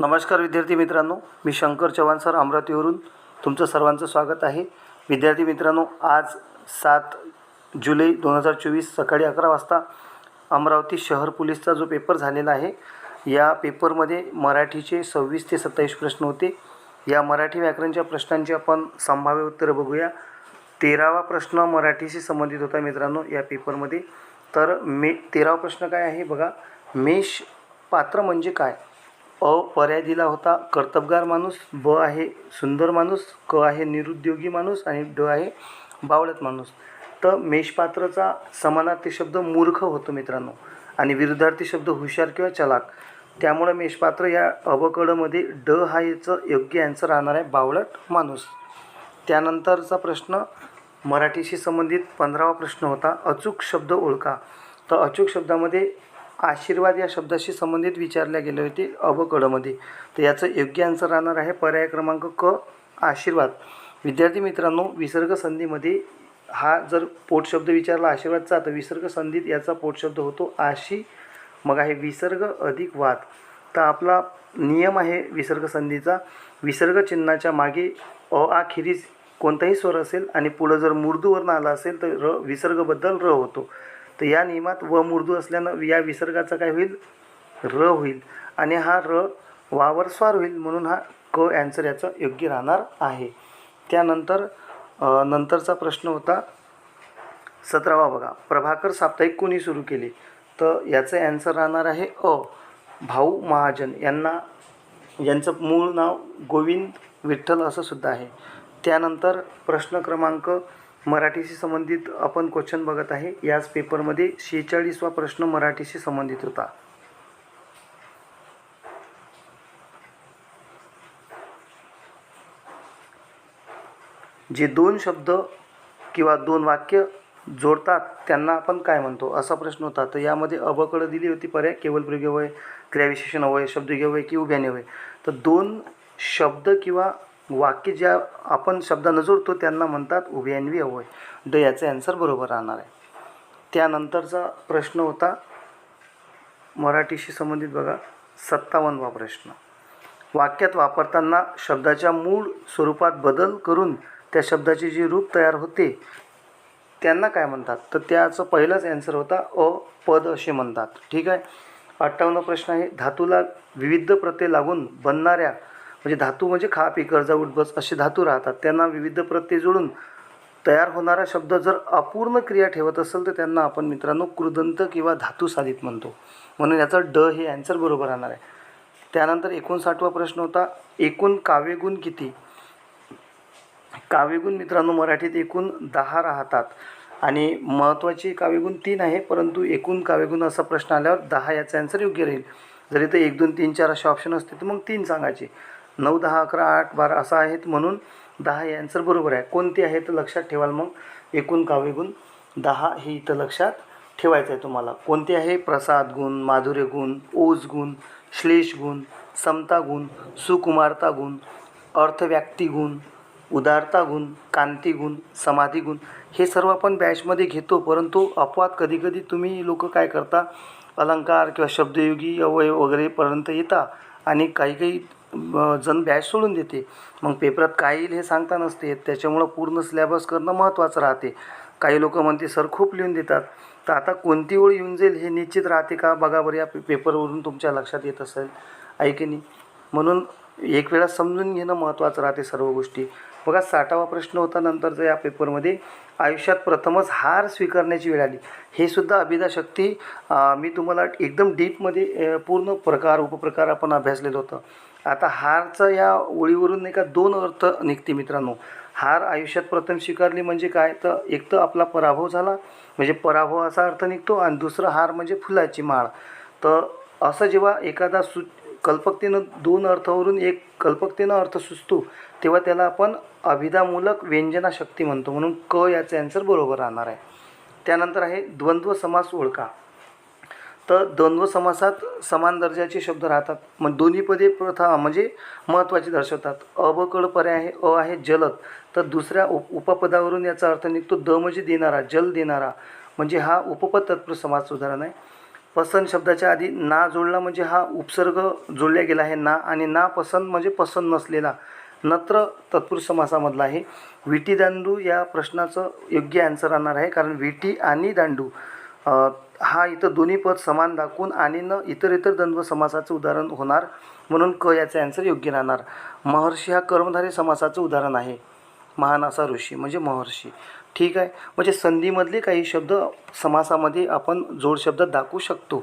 नमस्कार विद्यार्थी मित्रांनो मी शंकर चव्हाण सर अमरावतीवरून तुमचं सर्वांचं स्वागत आहे. विद्यार्थी मित्रांनो आज सात जुलै दोन हजार चोवीस सकाळी अकरा वाजता अमरावती शहर पोलीसचा जो पेपर झालेला आहे या पेपरमध्ये मराठीचे सव्वीस ते सत्तावीस प्रश्न होते. या मराठी व्याकरणच्या प्रश्नांची आपण संभाव्य उत्तरं बघूया. तेरावा प्रश्न मराठीशी संबंधित होता मित्रांनो या पेपरमध्ये. तर मे तेरावा प्रश्न काय आहे बघा. मेष पात्र म्हणजे काय? अ पर्याय दिला होता. कर्तबगार माणूस ब आहे सुंदर माणूस क आहे निरुद्योगी माणूस आणि ड आहे बावळत माणूस. तर मेषपात्रचा समानार्थी शब्द मूर्ख होतो मित्रांनो आणि विरुद्धार्थी शब्द हुशार किंवा चलाक. त्यामुळं मेषपात्र या अवकडमध्ये ड हा याचं योग्य ॲन्सर राहणार आहे बावळट माणूस. त्यानंतरचा प्रश्न मराठीशी संबंधित पंधरावा प्रश्न होता अचूक शब्द ओळखा. तर अचूक शब्दामध्ये आशीर्वाद या शब्दाशी संबंधित विचारल्या गेले होते अबकडमध्ये तर याचं योग्य आन्सर राहणार आहे पर्याय क्रमांक क आशीर्वाद. विद्यार्थी मित्रांनो विसर्ग संधीमध्ये हा जर पोटशब्द विचारला आशीर्वादचा तर विसर्ग संधीत याचा पोटशब्द होतो आशी मग आहे विसर्ग अधिक वाद. तर आपला नियम आहे विसर्ग संधीचा. विसर्ग चिन्हाच्या मागे अ आखिरीस कोणताही स्वर असेल आणि पुढं जर मूर्धूवर्ण आला असेल तर र विसर्गबद्दल र होतो. तर या नियमात व मूर्धू असल्यानं या विसर्गाचा काय होईल? र होईल. आणि हा र वावर स्वार होईल म्हणून हा क ॲन्सर याचा योग्य राहणार आहे. त्यानंतर नंतरचा प्रश्न होता सतरावा बघा. प्रभाकर साप्ताहिक कोणी सुरू केले? तर याचं ॲन्सर राहणार आहे अ भाऊ महाजन. यांना यांचं मूळ नाव गोविंद विठ्ठल असं सुद्धा आहे. त्यानंतर प्रश्न क्रमांक मराठीशी संबंधित आपण क्वेश्चन बघत आहे. याच पेपरमध्ये शेहेचाळीसवा प्रश्न मराठीशी संबंधित होता. जे दोन शब्द किंवा दोन वाक्य जोडतात त्यांना आपण काय म्हणतो? असा प्रश्न होता. तर यामध्ये अबकडं दिली होती पर्याय केवळ प्रयोग होय क्रियाविशेषण अवय शब्दयोगी अवय की उभ्याने होय तर दोन शब्द किंवा वाक्य ज्या आपण शब्दानं जोडतो त्यांना म्हणतात उभयन्वी अवय ड याचं ॲन्सर बरोबर राहणार आहे. त्यानंतरचा प्रश्न होता मराठीशी संबंधित बघा सत्तावन्नवा प्रश्न. वाक्यात वापरताना शब्दाच्या मूळ स्वरूपात बदल करून त्या शब्दाचे जे रूप तयार होते त्यांना काय म्हणतात? तर त्याचं पहिलाच ॲन्सर होता अ पद असे म्हणतात. ठीक आहे? अठ्ठावन्न प्रश्न आहे. धातूला विविध प्रत्यय लागून बनणाऱ्या म्हणजे धातू म्हणजे खा पी कर्जा असे धातू राहतात. त्यांना विविध प्रत्यय जोडून तयार होणारा शब्द जर अपूर्ण क्रिया ठेवत असेल तर त्यांना आपण मित्रांनो कृदंत किंवा धातू साधित म्हणतो. म्हणून याचा ड हे ॲन्सर बरोबर राहणार आहे. त्यानंतर एकोणसाठवा प्रश्न होता एकूण काव्यगुण किती? काव्यगुण मित्रांनो मराठीत एकूण दहा राहतात. आणि महत्त्वाचे काव्यगुण तीन आहे परंतु एकूण काव्यगुण असा प्रश्न आल्यावर दहा याचा ॲन्सर योग्य राहील. जरी तर एक दोन तीन चार असे ऑप्शन असते तर मग तीन सांगायचे. नऊ दहा अकरा आठ बारा असं आहेत म्हणून दहा हे आन्सर बरोबर आहे. कोणते आहे तर लक्षात ठेवाल मग? एकूण काव्यगुण दहा हे इथं लक्षात ठेवायचं आहे तुम्हाला. कोणते आहे? प्रसाद गुण माधुर्य गुण ओज गुण श्लेष गुण समता गुण सुकुमारता गुण अर्थव्याप्ती गुण उदारता गुण कांती गुण समाधी गुण. हे सर्व आपण बॅचमध्ये घेतो परंतु अपवाद कधीकधी तुम्ही लोक काय करता? अलंकार किंवा शब्दयोगी अवयव वगैरेपर्यंत येता आणि काही काही जण बॅच सोडून देते. मग पेपरात काय येईल हे सांगता नसते. त्याच्यामुळं पूर्ण सिलेबस करणं महत्त्वाचं राहते. काही लोक म्हणते सर खूप लिहून देतात. तर आता कोणती ओळ येऊन जाईल हे निश्चित राहते का? बघा बरं या पे पेपरवरून तुमच्या लक्षात येत असेल. आहे की नाही? म्हणून एक वेळा समजून घेणं महत्त्वाचं राहते सर्व गोष्टी. बघा साठावा प्रश्न होता नंतरचा या पेपरमध्ये आयुष्यात प्रथमच हार स्वीकारण्याची वेळ आली. हे सुद्धा अभिधा शक्ती मी तुम्हाला एकदम डीपमध्ये पूर्ण प्रकार उपप्रकार आपण अभ्यासलेलं होतं. आता हारचा या ओळीवरून नाही का दोन अर्थ निघते मित्रांनो. हार आयुष्यात प्रथम स्वीकारली म्हणजे काय? तर एक तर आपला पराभव झाला म्हणजे पराभव असा अर्थ निघतो आणि दुसरं हार म्हणजे फुलाची माळ. तर असं जेव्हा एखादा सु कल्पकतेनं दोन अर्थावरून एक कल्पकतेनं अर्थ सुचतो तेव्हा त्याला आपण अभिधामूलक व्यंजना शक्ती म्हणतो. म्हणून क याचं ॲन्सर बरोबर राहणार आहे. त्यानंतर आहे द्वंद्व समास ओळखा. तर द्वंद्व समासात समान दर्जाचे शब्द राहतात. मग दोन्ही पदे प्रथा म्हणजे महत्त्वाचे दर्शवतात. अबकड पर्याय आहे अ आहे जलद. तर दुसऱ्या उप उपपदावरून याचा अर्थ निघतो द म्हणजे देणारा जल देणारा. म्हणजे हा उपपद तत्पुरुष समास उदाहरण आहे. पसंत शब्दाच्या आधी ना जोडला म्हणजे हा उपसर्ग जोडला गेला आहे. ना आणि ना पसंत म्हणजे पसंत नसलेला. नत्र तत्पुरुष समासामधला आहे. विटी दांडू या प्रश्नाचं योग्य आन्सर राहणार आहे. कारण विटी आणि दांडू हा इथं दोन्ही पद समान दाखवून आणि न इतर इतर द्वंद्व समासाचं उदाहरण होणार. म्हणून क याचे आन्सर योग्य राहणार. महर्षी हा कर्मधारी समासाचं उदाहरण आहे. महान असा ऋषी म्हणजे महर्षी. ठीक आहे. म्हणजे संधीमधले काही शब्द समासामध्ये आपण जोडशब्द दाखवू शकतो.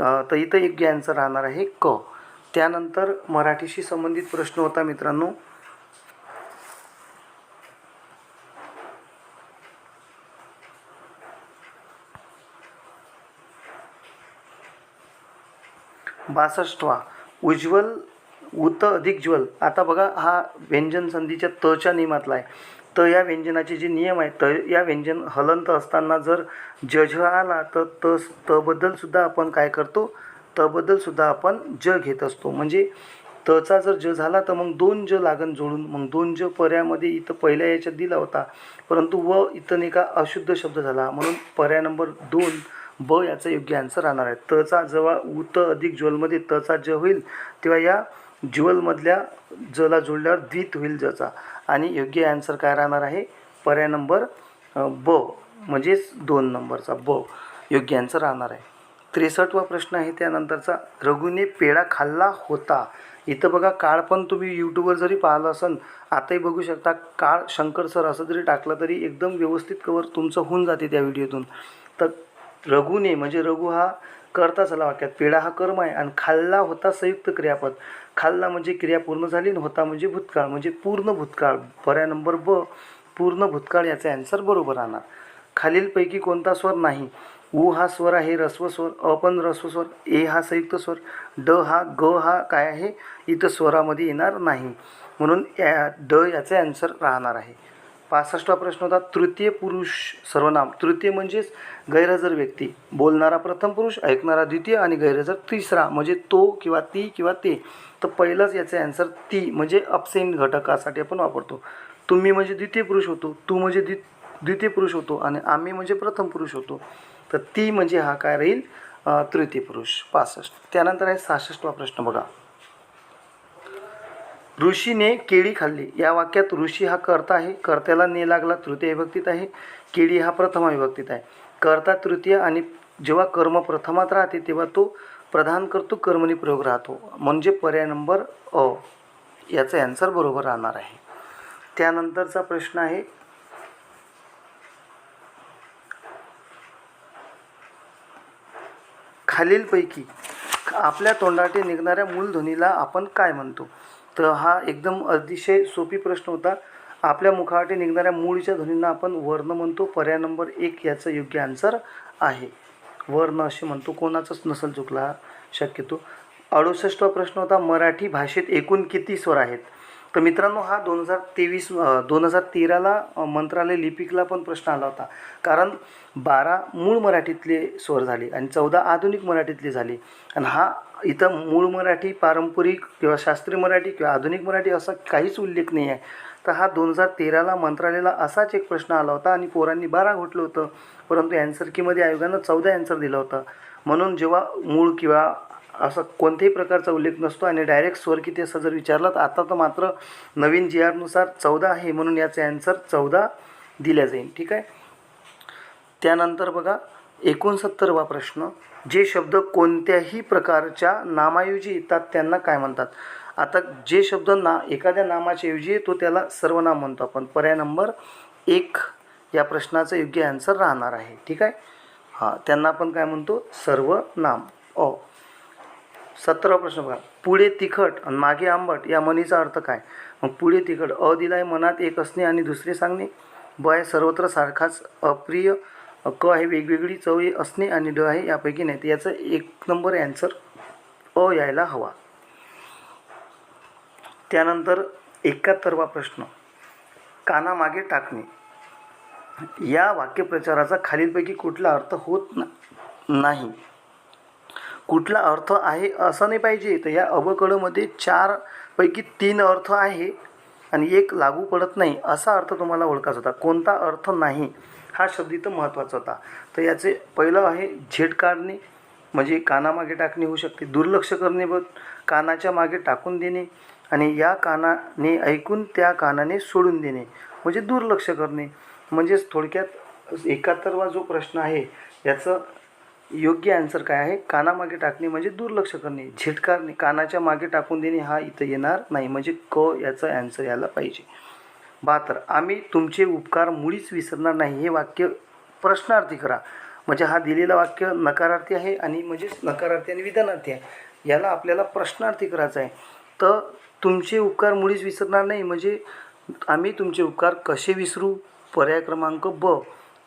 तर इथं एक आन्सर राहणार आहे क. त्यानंतर मराठीशी संबंधित प्रश्न होता मित्रांनो. बासष्टवा. उज्ज्वल उत अधिक ज्वल. आता बघा हा व्यंजन संधीच्या तच्या नियमातला आहे. त या व्यंजनाचे जे नियम आहेत त या व्यंजन हलंत असताना जर जज आला तर त तबद्दल सुद्धा आपण काय करतो? तबद्दलसुद्धा आपण ज घेत असतो. म्हणजे तचा जर ज झाला तर मग दोन ज लागन जोडून मग दोन ज पर्यामध्ये इथं पहिल्या याच्यात दिला होता. परंतु व इथं नाही का अशुद्ध शब्द झाला. म्हणून पर्याय नंबर दोन ब याचा योग्य आन्सर राहणार आहे. तचा जेव्हा उत अधिक ज्वलमध्ये तचा ज होईल तेव्हा या ज्वलमधल्या जला जोडल्यावर द्वित होईल जचा. आणि योग्य ॲन्सर काय राहणार आहे? पर्याय नंबर ब म्हणजेच दोन नंबरचा ब. योग्य ॲन्सर राहणार आहे. त्रेसष्टवा प्रश्न आहे त्यानंतरचा. रघुने पेढा खाल्ला होता. इथं बघा काळ पण तुम्ही यूट्यूबवर जरी पाहिलं असन आताही बघू शकता काळ शंकर सर असं जरी टाकलं तरी एकदम व्यवस्थित कवर तुमचं होऊन जाते त्या व्हिडिओतून तर रघुने म्हणजे रघु हा करता चला वाक्यात. पेढा हा कर्म आहे आणि खाल्ला होता संयुक्त क्रियापद. खाल्ला म्हणजे क्रिया पूर्ण झाली आणि होता म्हणजे भूतकाळ. म्हणजे पूर्ण भूतकाळ. पर्याय नंबर ब पूर्ण भूतकाळ याचा आन्सर बरोबर राहणार. खालीलपैकी कोणता स्वर नाही? उ हा स्वर आहे रस्व स्वर अ पण रस्व स्वर ए हा संयुक्त स्वर ड हा ग हा काय आहे? इथं स्वरामध्ये येणार नाही. म्हणून या ड याचा आन्सर राहणार आहे. पासष्टवा प्रश्न होता तृतीय पुरुष सर्वनाम. तृतीय म्हणजेच गैरहजर व्यक्ती. बोलणारा प्रथम पुरुष ऐकणारा द्वितीय आणि गैरहजर तिसरा. म्हणजे तो किंवा ती किंवा ते. तर पहिलंच याचे ॲन्सर ती म्हणजे अपसेंट घटकासाठी आपण वापरतो. तुम्ही म्हणजे द्वितीय पुरुष होतो तू म्हणजे द्वि द्वितीय पुरुष होतो आणि आम्ही म्हणजे प्रथम पुरुष होतो. तर ती म्हणजे हा काय राहील? तृतीय पुरुष. पासष्ट. त्यानंतर आहे सहासष्टवा प्रश्न बघा. ऋषीने केळी खाल्ली. या वाक्यात ऋषी हा कर्ता आहे. कर्त्याला ने लागला तृतीय विभक्तीत आहे. केळी हा प्रथमा विभक्तीत आहे. कर्ता तृतीय आणि जेव्हा कर्म प्रथमात राहते तेव्हा तो प्रधान करतो कर्मणी प्रयोग राहतो. म्हणजे पर्याय नंबर अ. याचा ॲन्सर बरोबर राहणार आहे. त्यानंतरचा प्रश्न आहे. खालीलपैकी आपल्या तोंडाटे निघणाऱ्या मूलध्वनीला आपण काय म्हणतो? तर हा एकदम अतिशय सोपी प्रश्न होता. आपल्या मुखावाटे निघणाऱ्या मूळच्या ध्वनींना आपण वर्ण म्हणतो. पर्याय नंबर एक याचं योग्य आन्सर आहे. वर्ण असे म्हणतो. कोणाचंच नसल चुकला शक्यतो. अडुसष्टवा प्रश्न होता मराठी भाषेत एकूण किती स्वर आहेत? तर मित्रांनो हा दोन हजार तेवीस दोन हजार तेराला मंत्रालय लिपिकला पण प्रश्न आला होता. कारण बारा मूळ मराठीतले स्वर झाले आणि चौदा आधुनिक मराठीतले झाले. आणि हा इथं मूळ मराठी पारंपरिक किंवा शास्त्रीय मराठी किंवा आधुनिक मराठी असा काहीच उल्लेख नाही आहे. तर हा दोन हजार तेराला मंत्रालयाला असाच एक प्रश्न आला होता आणि पोरांनी बारा घोटलं होतं. परंतु ॲन्सर कीमध्ये आयोगानं चौदा ॲन्सर दिलं होतं. म्हणून जेव्हा मूळ किंवा असं कोणत्याही प्रकारचा उल्लेख नसतो आणि डायरेक्ट स्वर किती असं जर विचारलं तर आता तर मात्र नवीन जी आरनुसार चौदा आहे म्हणून याचे ॲन्सर चौदा दिल्या जाईल. ठीक आहे? त्यानंतर बघा एकोणसत्तरवा प्रश्न. जे शब्द कोणत्याही प्रकारच्या नामाऐवजी येतात त्यांना काय म्हणतात? आता जे शब्द ना एखाद्या नामाच्या ऐवजी येतो त्याला सर्वनाम म्हणतो आपण. पर्याय नंबर एक या प्रश्नाचं योग्य ॲन्सर राहणार आहे. ठीक आहे? हां त्यांना आपण काय म्हणतो? सर्वनाम ओ सतरावा प्रश्न बघा. पुढे तिखट आणि मागे आंबट या म्हणीचा अर्थ काय? मग पुढे तिखट अ दिला आहे मनात एक असणे आणि दुसरे सांगणे. ब आहे सर्वत्र सारखाच अप्रिय क आहे वेगवेगळी चव असणे आणि ड आहे यापैकी नाही. तर याचं एक नंबर ॲन्सर अ यायला हवा. त्यानंतर एकाहत्तरवा प्रश्न. कानामागे टाकणे. या वाक्यप्रचाराचा खालीलपैकी कुठला अर्थ होत नाही. कुठला अर्थ आहे असं नाही पाहिजे. तर या अवकळमध्ये चारपैकी तीन अर्थ आहे आणि एक लागू पडत नाही असा अर्थ तुम्हाला ओळखायचा होता. कोणता अर्थ नाही? हा शब्द इथं महत्त्वाचा होता. तर याचे पहिलं आहे झेड काढणे म्हणजे कानामागे टाकणे होऊ शकते. दुर्लक्ष करणे व कानाच्या मागे टाकून देणे आणि या कानाने ऐकून त्या कानाने सोडून देणे. म्हणजे दुर्लक्ष करणे. म्हणजेच थोडक्यात एकाहत्तरवा जो प्रश्न आहे याचं योग्य आन्सर काय आहे? कानामागे टाकणे म्हणजे दुर्लक्ष करणे. झेटकारणे कानाच्या मागे टाकून देणे हा इथं येणार नाही. म्हणजे क याचा ॲन्सर यायला पाहिजे. बहात्तर. आम्ही तुमचे उपकार मुळीच विसरणार नाही. हे वाक्य प्रश्नार्थी करा. म्हणजे हा दिलेला वाक्य नकारार्थी आहे आणि म्हणजेच नकारार्थी आणि विधानार्थी आहे. याला आपल्याला प्रश्नार्थी करायचा आहे. तर तुमचे उपकार मुळीच विसरणार नाही. म्हणजे आम्ही तुमचे उपकार कसे विसरू? पर्याय क्रमांक ब.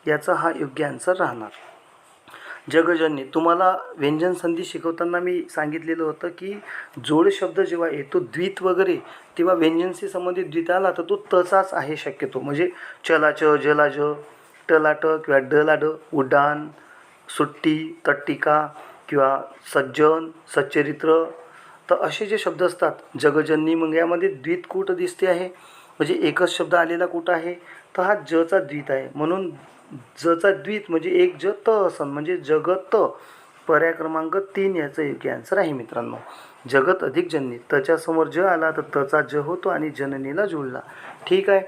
याचा हा योग्य आन्सर राहणार. जगजननी तुम्हाला व्यंजन संधी शिकवताना मी सांगितलेलं होतं की जोड शब्द जेव्हा येतो द्वित वगैरे तेव्हा व्यंजनशी संबंधित द्वित आला तर तो तसाच आहे शक्यतो. म्हणजे चलाच जलाज टलाट किंवा डलाड उड्डाण सुट्टी तट्टिका किंवा सज्जन सच्चरित्र तर असे जे शब्द असतात जगजननी मग यामध्ये द्वित कुठं दिसते आहे? म्हणजे एकच शब्द आलेला कुठं आहे? तर हा जचा द्वित आहे. म्हणून जचा द्वित म्हणजे एक ज त असन म्हणजे जगत पर्याय क्रमांक तीन याचं योग्य आन्सर आहे मित्रांनो. जगत अधिक जननी त्याच्यासमोर ज आला तर तचा ज होतो आणि जननीला जुळला. ठीक आहे?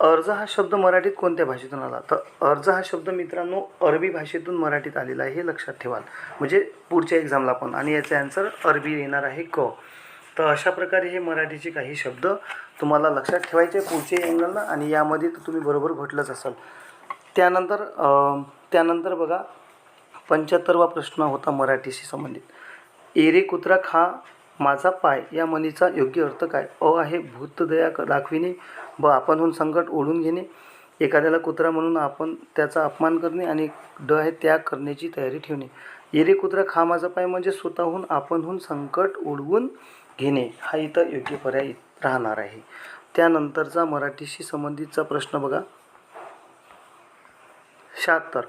अर्ज हा शब्द मराठीत कोणत्या भाषेतून आला? तर अर्ज हा शब्द मित्रांनो अरबी भाषेतून मराठीत आलेला आहे हे लक्षात ठेवाल. म्हणजे पुढच्या एक्झामला पण. आणि याचे आन्सर अरबी येणार आहे क. तर अशा प्रकारे हे मराठीचे काही शब्द तुम्हाला लक्षात ठेवायचे पुढच्या एक्झामला आणि यामध्ये तर तुम्ही बरोबर घटलंच असाल. त्यानंतर त्यानंतर बघा पंच्याहत्तरवा प्रश्न होता मराठीशी संबंधित. एरे कुत्रा खा माझा पाय या म्हणीचा योग्य अर्थ काय? अ आहे भूतदया क- दाखविणे ब आपणहून संकट ओढून घेणे. एखाद्याला कुत्रा म्हणून आपण त्याचा अपमान करणे आणि ड आहे त्याग करण्याची तयारी ठेवणे. एरे कुत्रा खा माझा पाय म्हणजे स्वतःहून आपणहून संकट ओढवून घेणे. हा इथं योग्य पर्याय राहणार आहे. त्यानंतरचा मराठीशी संबंधितचा प्रश्न बघा. शहात्तर.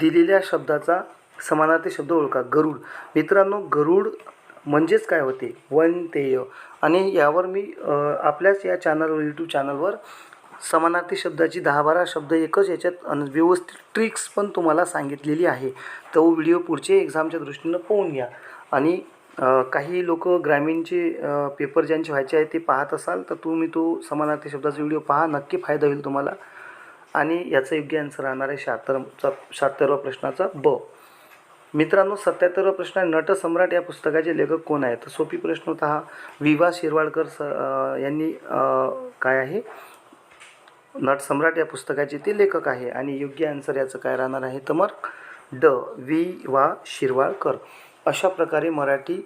दिलेल्या शब्दाचा समानार्थी शब्द ओळखा. गरुड. मित्रांनो गरुड म्हणजेच काय होते? वनतेय आणि यावर मी आपल्याच या चॅनलवर यूट्यूब चॅनलवर समानार्थी शब्दाची दहा बारा शब्द एकच याच्यात अन व्यवस्थित ट्रिक्स पण तुम्हाला सांगितलेली आहे. तो व्हिडिओ पुढचे एक्झामच्या दृष्टीनं पाहून घ्या. आणि काही लोक ग्रामीणचे पेपर ज्यांचे व्हायचे आहे ते पाहत असाल तर तुम्ही तो समानार्थी शब्दाचा व्हिडिओ पहा. नक्की फायदा होईल तुम्हाला. आणि याचा योग्य आन्सर राहणार आहे शहात्तरचा शहात्तरवा प्रश्नाचा ब. मित्रांनो सत्याहत्तरवा प्रश्न आहे नटसम्राट या पुस्तकाचे लेखक कोण आहेत? तर सोपी प्रश्न होता हा विवा शिरवाडकर स यांनी काय आहे? नटसम्राट या पुस्तकाचे ते लेखक आहे आणि योग्य आन्सर याचं काय राहणार आहे? तर मग ड वि वा शिरवाळकर अशा प्रकारे मराठी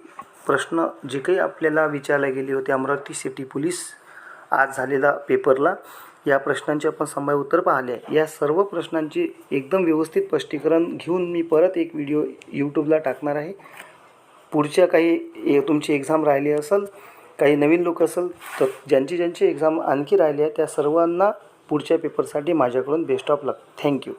प्रश्न जे काही आपल्याला विचारले गेले होते अमरावती सिटी पोलीस आज झालेला पेपरला या प्रश्नांचे आपण संभाव्य उत्तर पाहिले. या सर्व प्रश्नांची एकदम व्यवस्थित स्पष्टीकरण घेऊन मी परत एक व्हिडिओ यूट्यूबला टाकणार आहे. पुढच्या काही ए- तुमची एक्झाम राहिली असेल काही नवीन लोक असेल तर ज्यांची ज्यांची एक्झाम आणखी राहिली आहे त्या सर्वांना पुढच्या पेपरसाठी माझ्याकडून बेस्ट ऑफ लक थँक्यू